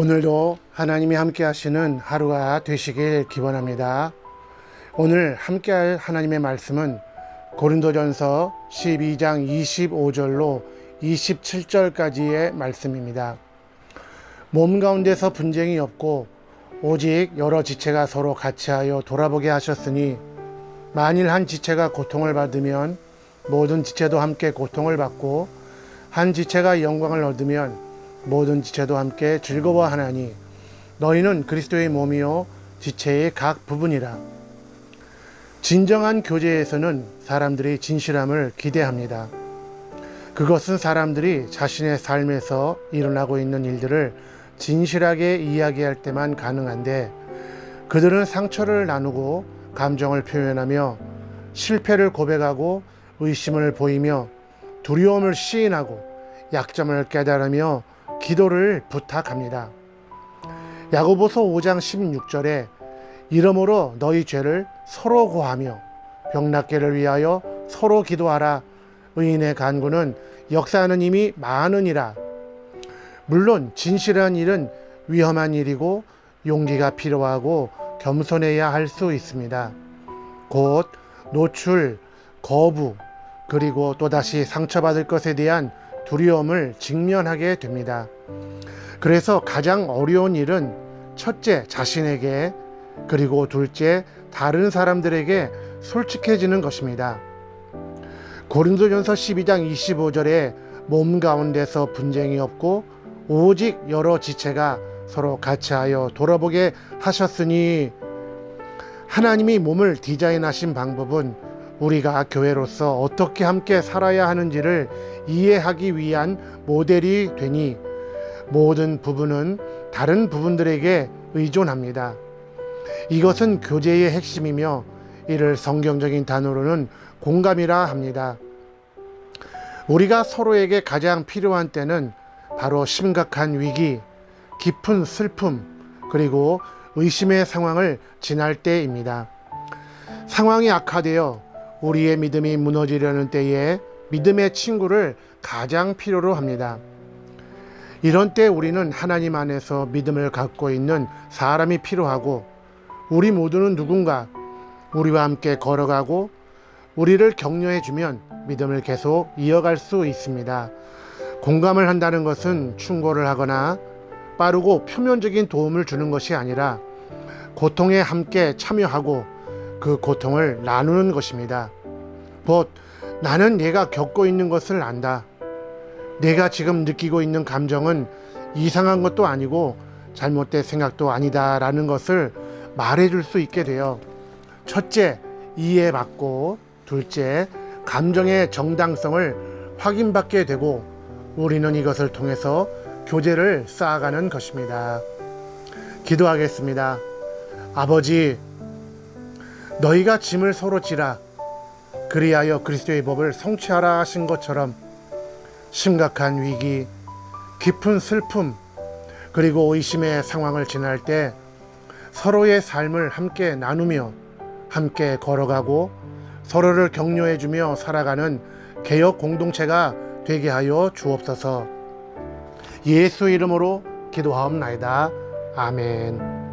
오늘도 하나님이 함께 하시는 하루가 되시길 기원합니다. 오늘 함께 할 하나님의 말씀은 고린도전서 12장 25절로 27절까지의 말씀입니다. 몸 가운데서 분쟁이 없고 오직 여러 지체가 서로 같이하여 돌아보게 하셨으니 만일 한 지체가 고통을 받으면 모든 지체도 함께 고통을 받고 한 지체가 영광을 얻으면 모든 지체도 함께 즐거워하나니 너희는 그리스도의 몸이요 지체의 각 부분이라 진정한 교제에서는 사람들이 진실함을 기대합니다. 그것은 사람들이 자신의 삶에서 일어나고 있는 일들을 진실하게 이야기할 때만 가능한데 그들은 상처를 나누고 감정을 표현하며 실패를 고백하고 의심을 보이며 두려움을 시인하고 약점을 깨달으며 기도를 부탁합니다. 야고보서 5장 16절에 이러므로 너희 죄를 서로 고하며 병낫게를 위하여 서로 기도하라 의인의 간구는 역사하는 힘이 많으니라 물론 진실한 일은 위험한 일이고 용기가 필요하고 겸손해야 할 수 있습니다. 곧 노출, 거부, 그리고 또다시 상처받을 것에 대한 두려움을 직면하게 됩니다. 그래서 가장 어려운 일은 첫째, 자신에게, 그리고 둘째, 다른 사람들에게 솔직해지는 것입니다. 고린도전서 12장 25절에 몸 가운데서 분쟁이 없고 오직 여러 지체가 서로 같이하여 돌아보게 하셨으니 하나님이 몸을 디자인하신 방법은 우리가 교회로서 어떻게 함께 살아야 하는지를 이해하기 위한 모델이 되니 모든 부분은 다른 부분들에게 의존합니다. 이것은 교제의 핵심이며 이를 성경적인 단어로는 공감이라 합니다. 우리가 서로에게 가장 필요한 때는 바로 심각한 위기, 깊은 슬픔, 그리고 의심의 상황을 지날 때입니다. 상황이 악화되어 우리의 믿음이 무너지려는 때에 믿음의 친구를 가장 필요로 합니다. 이런 때 우리는 하나님 안에서 믿음을 갖고 있는 사람이 필요하고 우리 모두는 누군가 우리와 함께 걸어가고 우리를 격려해 주면 믿음을 계속 이어갈 수 있습니다. 공감을 한다는 것은 충고를 하거나 빠르고 표면적인 도움을 주는 것이 아니라 고통에 함께 참여하고 그 고통을 나누는 것입니다. 곧 나는 내가 겪고 있는 것을 안다. 내가 지금 느끼고 있는 감정은 이상한 것도 아니고 잘못된 생각도 아니다라는 것을 말해줄 수 있게 되어 첫째, 이해받고 둘째, 감정의 정당성을 확인받게 되고 우리는 이것을 통해서 교제를 쌓아가는 것입니다. 기도하겠습니다. 아버지, 너희가 짐을 서로 지라 그리하여 그리스도의 법을 성취하라 하신 것처럼 심각한 위기, 깊은 슬픔, 그리고 의심의 상황을 지날 때 서로의 삶을 함께 나누며 함께 걸어가고 서로를 격려해주며 살아가는 개혁 공동체가 되게 하여 주옵소서. 예수 이름으로 기도하옵나이다. 아멘.